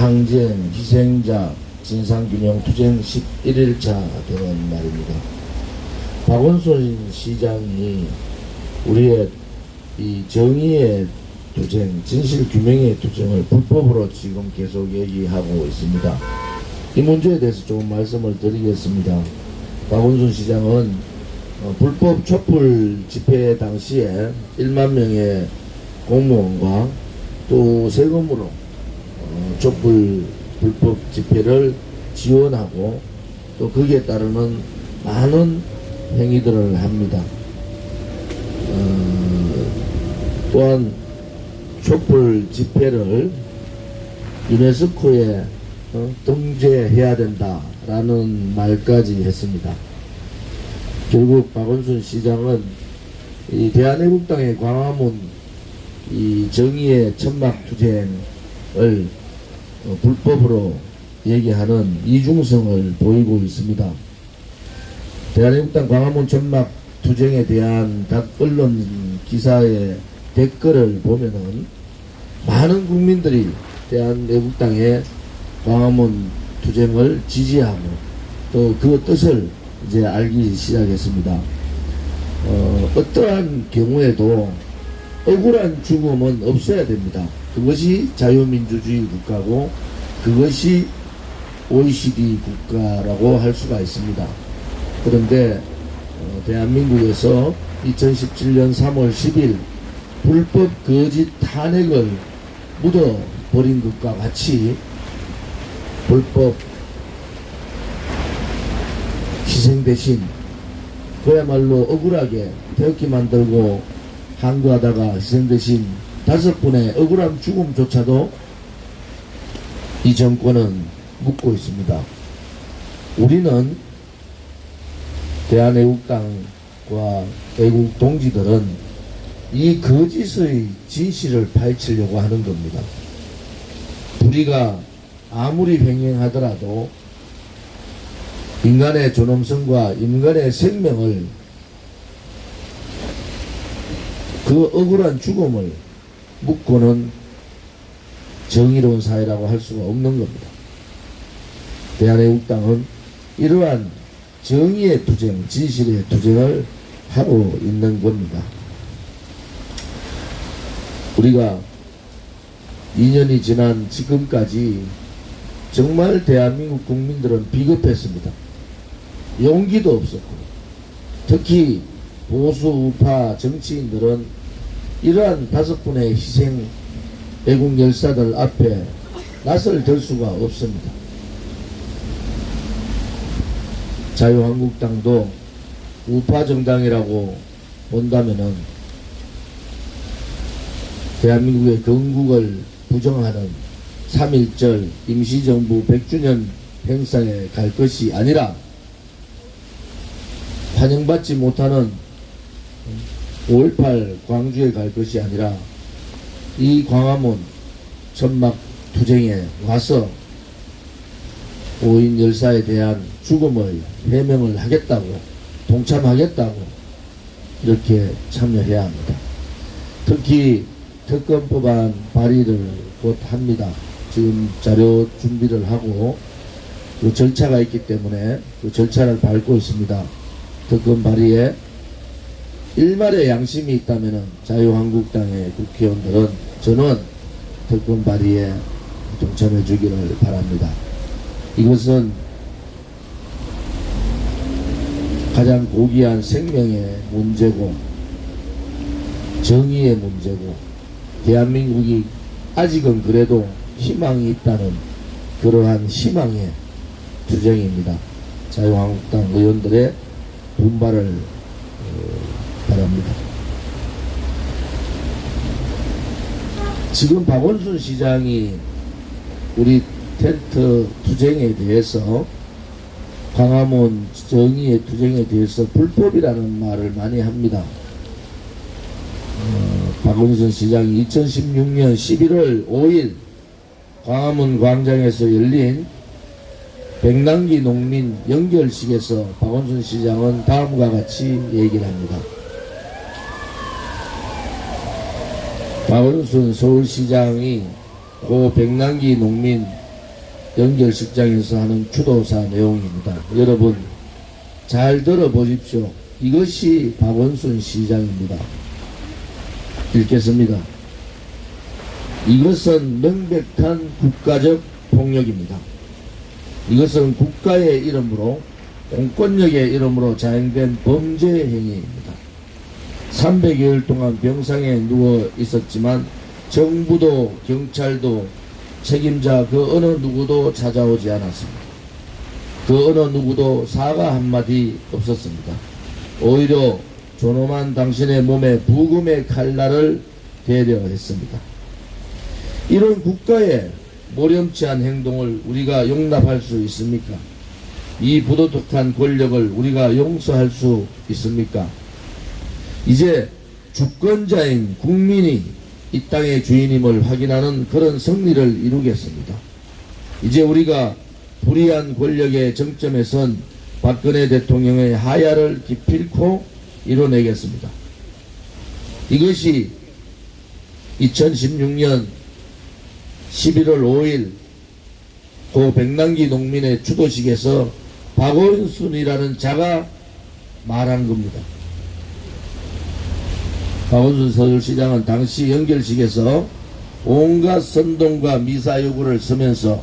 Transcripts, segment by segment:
항쟁 희생자 진상균형 투쟁 11일차 되는 날입니다. 박원순 시장이 우리의 이 정의의 투쟁, 진실 규명의 투쟁을 불법으로 지금 계속 얘기하고 있습니다. 이 문제에 대해서 조금 말씀을 드리겠습니다. 박원순 시장은 어, 불법 촛불 집회 당시에 1만 명의 공무원과 또 세금으로 어, 촛불 불법 집회를 지원하고 또 거기에 따르는 많은 행위들을 합니다. 어, 또한 촛불 집회를 유네스코에 어, 등재해야 된다라는 말까지 했습니다. 결국 박원순 시장은 이 대한애국당의 광화문 이 정의의 천막 투쟁을 어, 불법으로 얘기하는 이중성을 보이고 있습니다. 대한민국당 광화문 천막 투쟁에 대한 각 언론 기사의 댓글을 보면은 많은 국민들이 대한민국당의 광화문 투쟁을 지지하고 또 그 뜻을 이제 알기 시작했습니다. 어, 어떠한 경우에도 억울한 죽음은 없어야 됩니다. 그것이 자유민주주의 국가고 그것이 OECD 국가라고 할 수가 있습니다. 그런데 어, 대한민국에서 2017년 3월 10일 불법 거짓 탄핵을 묻어 버린 것과 같이 불법 희생 대신 그야말로 억울하게 태극기 만들고 항거하다가 희생 대신 다섯 분의 억울한 죽음조차도 이 정권은 묻고 있습니다. 우리는 대한애국당과 애국 동지들은 이 거짓의 진실을 파헤치려고 하는 겁니다. 우리가 아무리 횡행하더라도 인간의 존엄성과 인간의 생명을 그 억울한 죽음을 묻고는 정의로운 사회라고 할 수가 없는 겁니다. 대한애국당은 이러한 정의의 투쟁, 진실의 투쟁을 하고 있는 겁니다. 우리가 2년이 지난 지금까지 정말 대한민국 국민들은 비겁했습니다. 용기도 없었고, 특히 보수 우파 정치인들은 이러한 다섯 분의 희생 애국 열사들 앞에 낯을 들 수가 없습니다. 자유한국당도 우파 정당이라고 본다면은 대한민국의 건국을 부정하는 3.1절 임시정부 100주년 행사에 갈 것이 아니라 환영받지 못하는 5.18 광주에 갈 것이 아니라 이 광화문 천막 투쟁에 와서 5인 열사에 대한 죽음을 해명을 하겠다고 동참하겠다고 이렇게 참여해야 합니다. 특히 특검법안 발의를 곧 합니다. 지금 자료 준비를 하고 그 절차가 있기 때문에 그 절차를 밟고 있습니다. 특검 발의에 일말의 양심이 있다면 자유한국당의 국회의원들은 저는 특검 발의에 동참해 주기를 바랍니다. 이것은 가장 고귀한 생명의 문제고 정의의 문제고 대한민국이 아직은 그래도 희망이 있다는 그러한 희망의 투쟁입니다. 자유한국당 의원들의 분발을 어, 바랍니다. 지금 박원순 시장이 우리 텐트 투쟁에 대해서 광화문 정의의 투쟁에 대해서 불법이라는 말을 많이 합니다. 어, 박원순 시장이 2016년 11월 5일 광화문 광장에서 열린 백남기 농민 연결식에서 박원순 시장은 다음과 같이 얘기를 합니다. 박원순 서울시장이 고 백남기 농민 연결식장에서 하는 추도사 내용입니다. 여러분 잘 들어보십시오. 이것이 박원순 시장입니다. 읽겠습니다. 이것은 명백한 국가적 폭력입니다. 이것은 국가의 이름으로 공권력의 이름으로 자행된 범죄 행위입니다. 300여일 동안 병상에 누워 있었지만 정부도 경찰도 책임자 그 어느 누구도 찾아오지 않았습니다. 그 어느 누구도 사과 한마디 없었습니다. 오히려 존엄한 당신의 몸에 부금의 칼날을 대려 했습니다. 이런 국가의 모렴치한 행동을 우리가 용납할 수 있습니까? 이 부도덕한 권력을 우리가 용서할 수 있습니까? 이제 주권자인 국민이 이 땅의 주인임을 확인하는 그런 승리를 이루겠습니다. 이제 우리가 불의한 권력의 정점에선 박근혜 대통령의 하야를 기필코 이뤄내겠습니다. 이것이 2016년 11월 5일 고 백남기 농민의 추도식에서 박원순이라는 자가 말한 겁니다. 박원순 서울시장은 당시 연결식에서 온갖 선동과 미사 요구를 쓰면서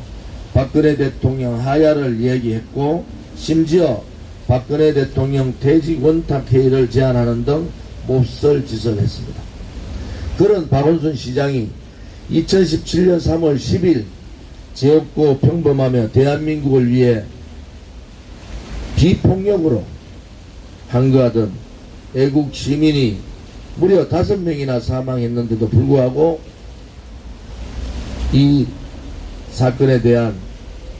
박근혜 대통령 하야를 얘기했고 심지어 박근혜 대통령 퇴직 원탁 회의를 제안하는 등 몹쓸 짓을 했습니다. 그런 박원순 시장이 2017년 3월 10일 제없고 평범하며 대한민국을 위해 비폭력으로 항거하던 애국 시민이 무려 다섯 명이나 사망했는데도 불구하고 이 사건에 대한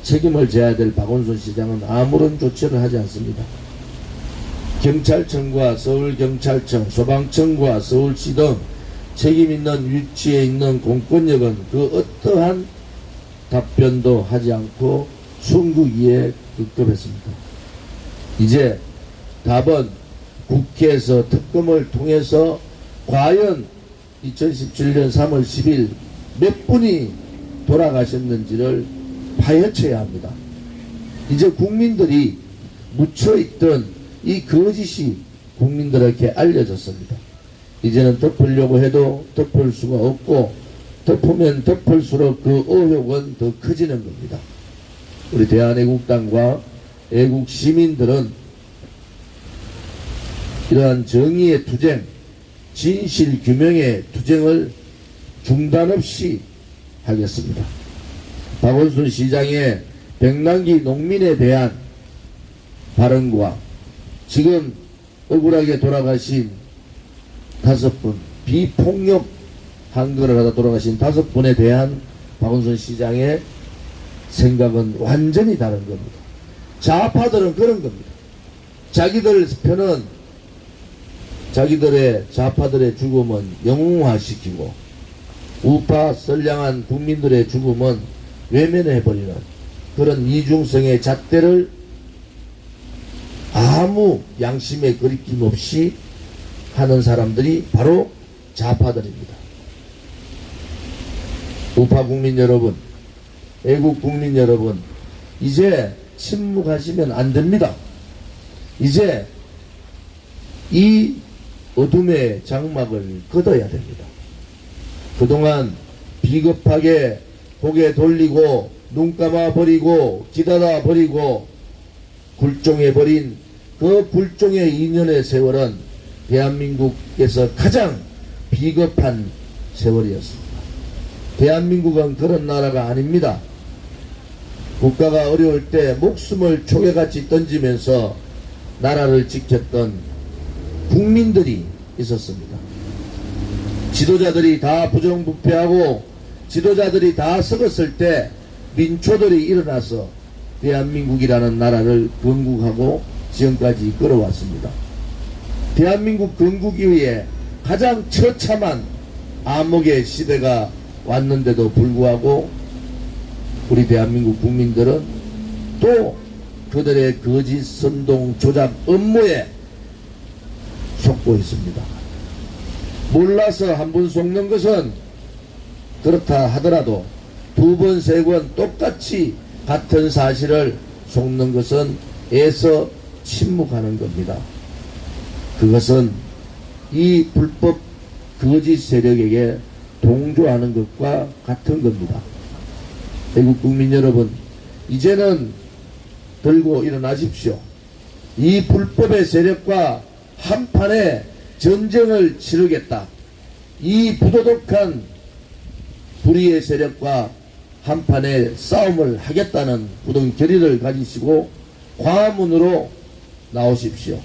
책임을 져야 될 박원순 시장은 아무런 조치를 하지 않습니다. 경찰청과 서울경찰청, 소방청과 서울시 등 책임 있는 위치에 있는 공권력은 그 어떠한 답변도 하지 않고 순국이에 급급했습니다. 이제 답은 국회에서 특검을 통해서 과연 2017년 3월 10일 몇 분이 돌아가셨는지를 파헤쳐야 합니다. 이제 국민들이 묻혀있던 이 거짓이 국민들에게 알려졌습니다. 이제는 덮으려고 해도 덮을 수가 없고 덮으면 덮을수록 그 의혹은 더 커지는 겁니다. 우리 대한애국당과 애국 시민들은 이러한 정의의 투쟁, 진실 규명의 투쟁을 중단 없이 하겠습니다. 박원순 시장의 백남기 농민에 대한 발언과 지금 억울하게 돌아가신 다섯 분, 비폭력 한거를 하다 돌아가신 다섯 분에 대한 박원순 시장의 생각은 완전히 다른 겁니다. 좌파들은 그런 겁니다. 자기들 편은 자기들의 좌파들의 죽음은 영웅화시키고 우파 선량한 국민들의 죽음은 외면해버리는 그런 이중성의 잣대를 아무 양심의 거리낌 없이 하는 사람들이 바로 좌파들입니다. 우파 국민 여러분, 애국 국민 여러분, 이제 침묵하시면 안 됩니다. 이제 이 어둠의 장막을 걷어야 됩니다. 그동안 비겁하게 고개 돌리고 눈 감아 버리고 기다려 버리고 굴종해 버린 그 굴종의 2년의 세월은 대한민국에서 가장 비겁한 세월이었습니다. 대한민국은 그런 나라가 아닙니다. 국가가 어려울 때 목숨을 초계같이 던지면서 나라를 지켰던 국민들이 있었습니다. 지도자들이 다 부정부패하고 지도자들이 다 썩었을 때 민초들이 일어나서 대한민국이라는 나라를 건국하고 지금까지 끌어왔습니다. 대한민국 건국 이후에 가장 처참한 암흑의 시대가 왔는데도 불구하고 우리 대한민국 국민들은 또 그들의 거짓 선동 조작 업무에 속고 있습니다. 몰라서 한 번 속는 것은 그렇다 하더라도 두 번, 세 번 똑같이 같은 사실을 속는 것은 애써 침묵하는 겁니다. 그것은 이 불법 거짓 세력에게 동조하는 것과 같은 겁니다. 대국 국민 여러분, 이제는 들고 일어나십시오. 이 불법의 세력과 한 판에 전쟁을 치르겠다. 이 부도덕한 불의의 세력과 한판에 싸움을 하겠다는 굳은 결의를 가지시고 광화문으로 나오십시오.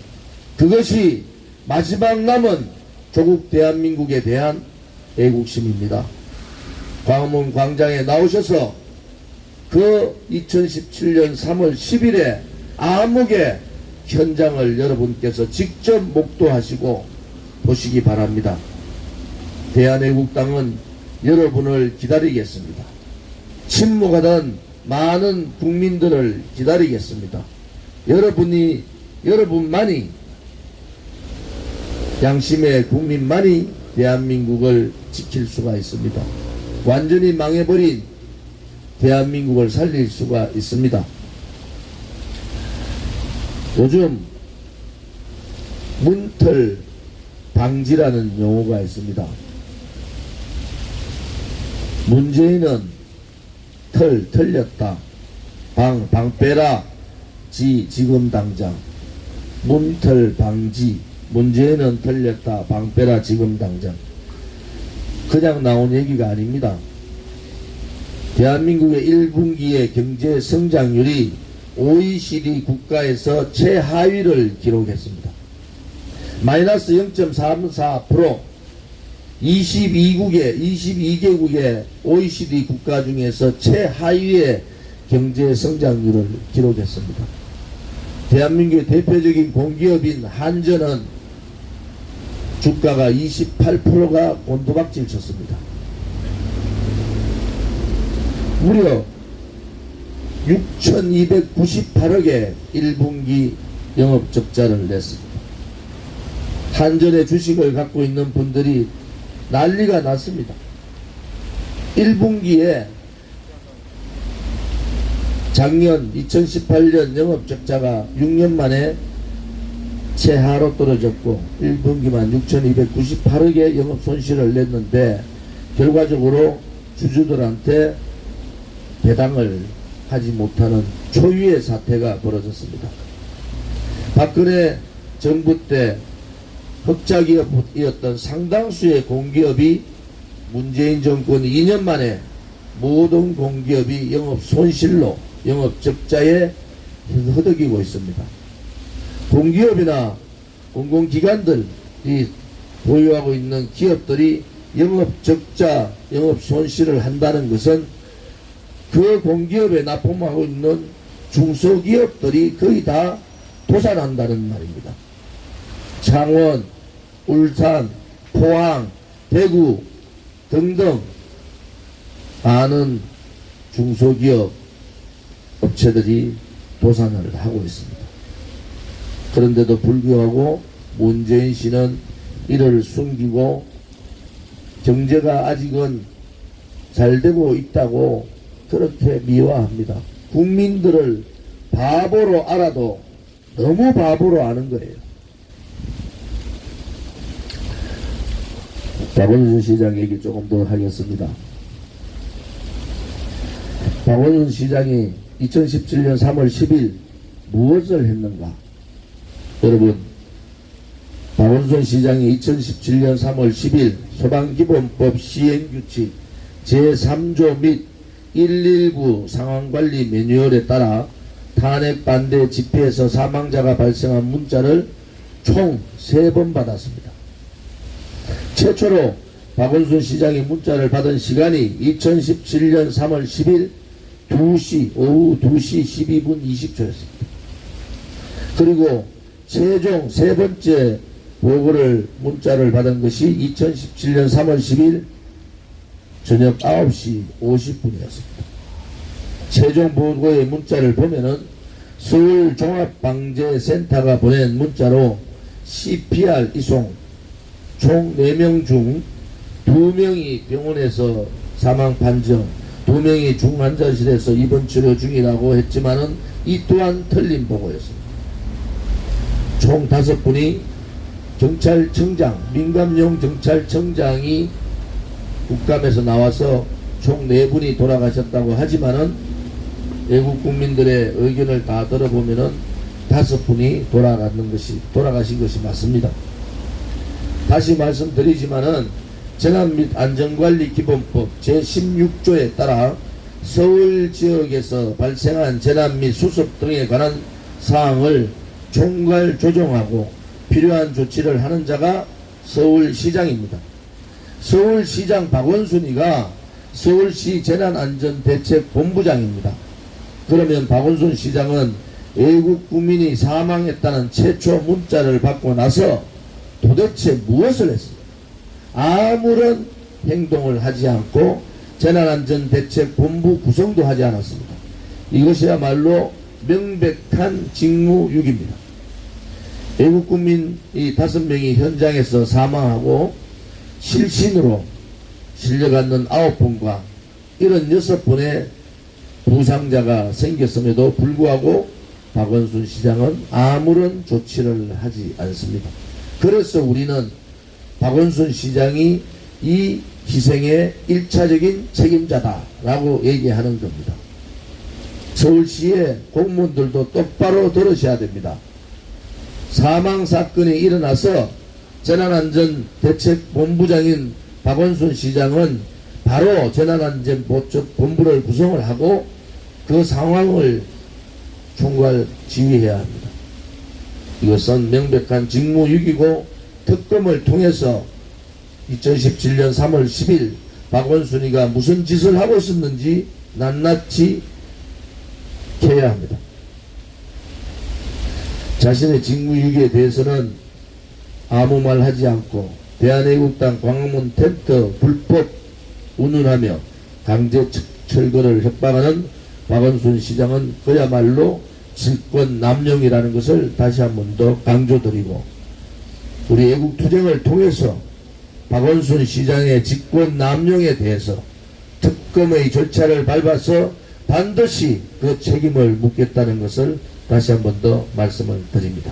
그것이 마지막 남은 조국 대한민국에 대한 애국심입니다. 광화문 광장에 나오셔서 그 2017년 3월 10일에 암흑의 현장을 여러분께서 직접 목도하시고 보시기 바랍니다. 대한애국당은 여러분을 기다리겠습니다. 침묵하던 많은 국민들을 기다리겠습니다. 여러분이, 여러분만이, 양심의 국민만이 대한민국을 지킬 수가 있습니다. 완전히 망해버린 대한민국을 살릴 수가 있습니다. 요즘 문틀 방지라는 용어가 있습니다. 문재인은 털, 털렸다. 방, 방 빼라. 지, 지금 당장. 문털 방지. 문재인은 털렸다. 방 빼라. 지금 당장. 그냥 나온 얘기가 아닙니다. 대한민국의 1분기의 경제 성장률이 OECD 국가에서 최하위를 기록했습니다. 마이너스 0.34% 22국의 22개국의 OECD 국가 중에서 최하위의 경제 성장률을 기록했습니다. 대한민국의 대표적인 공기업인 한전은 주가가 28%가 곤두박질 쳤습니다. 무려 6,298억의 1분기 영업 적자를 냈습니다. 한전의 주식을 갖고 있는 분들이 난리가 났습니다. 1분기에 작년 2018년 영업 적자가 6년 만에 최하로 떨어졌고 1분기만 6,298억의 영업 손실을 냈는데 결과적으로 주주들한테 배당을 하지 못하는 초유의 사태가 벌어졌습니다. 박근혜 정부 때 흑자기업이었던 상당수의 공기업이 문재인 정권 2년 만에 모든 공기업이 영업 손실로 영업 적자에 허덕이고 있습니다. 공기업이나 공공기관들이 보유하고 있는 기업들이 영업 적자, 영업 손실을 한다는 것은 그 공기업에 납품하고 있는 중소기업들이 거의 다 도산한다는 말입니다. 창원, 울산, 포항, 대구 등등 많은 중소기업 업체들이 도산을 하고 있습니다. 그런데도 불구하고 문재인 씨는 이를 숨기고 경제가 아직은 잘 되고 있다고 그렇게 미화합니다. 국민들을 바보로 알아도 너무 바보로 아는 거예요. 박원순 시장 얘기 조금 더 하겠습니다. 박원순 시장이 2017년 3월 10일 무엇을 했는가? 여러분, 박원순 시장이 2017년 3월 10일 소방기본법 시행규칙 제3조 및 119 상황관리 매뉴얼에 따라 탄핵 반대 집회에서 사망자가 발생한 문자를 총 3번 받았습니다. 최초로 박원순 시장이 문자를 받은 시간이 2017년 3월 10일 2시, 오후 2시 12분 20초였습니다. 그리고 최종 세 번째 보고를 문자를 받은 것이 2017년 3월 10일 저녁 9시 50분이었습니다. 최종 보고의 문자를 보면은 서울 종합방재센터가 보낸 문자로 CPR 이송 총 4명 중 2명이 병원에서 사망 판정, 두 명이 중환자실에서 입원 치료 중이라고 했지만은 이 또한 틀린 보고였습니다. 총 다섯 분이 경찰청장, 민감용 경찰청장이 국감에서 나와서 총 네 분이 돌아가셨다고 하지만은 외국 국민들의 의견을 다 들어보면은 다섯 분이 돌아가는 것이 돌아가신 것이 맞습니다. 다시 말씀드리지만은 재난 및 안전관리 기본법 제16조에 따라 서울 지역에서 발생한 재난 및 수습 등에 관한 사항을 총괄 조정하고 필요한 조치를 하는 자가 서울시장입니다. 서울시장 박원순이가 서울시 재난안전대책본부장입니다. 그러면 박원순 시장은 외국 국민이 사망했다는 최초 문자를 받고 나서 도대체 무엇을 했습니까? 아무런 행동을 하지 않고 재난안전대책본부 구성도 하지 않았습니다. 이것이야말로 명백한 직무유기입니다. 외국 국민 이 다섯 명이 현장에서 사망하고 실신으로 실려갔는 아홉 분과 이런 여섯 분의 부상자가 생겼음에도 불구하고 박원순 시장은 아무런 조치를 하지 않습니다. 그래서 우리는 박원순 시장이 이 희생의 일차적인 책임자다라고 얘기하는 겁니다. 서울시의 공무원들도 똑바로 들으셔야 됩니다. 사망 사건이 일어나서 재난안전대책본부장인 박원순 시장은 바로 재난안전본부를 구성을 하고 그 상황을 총괄 지휘해야 합니다. 이것은 명백한 직무유기고 특검을 통해서 2017년 3월 10일 박원순이가 무슨 짓을 하고 있었는지 낱낱이 캐야 합니다. 자신의 직무유기에 대해서는 아무 말 하지 않고 대한애국당 광화문 텐트 불법 운운하며 강제 철- 철거를 협박하는 박원순 시장은 그야말로 질권 남용이라는 것을 다시 한 번 더 강조드리고 우리 애국투쟁을 통해서 박원순 시장의 직권 남용에 대해서 특검의 절차를 밟아서 반드시 그 책임을 묻겠다는 것을 다시 한 번 더 말씀을 드립니다.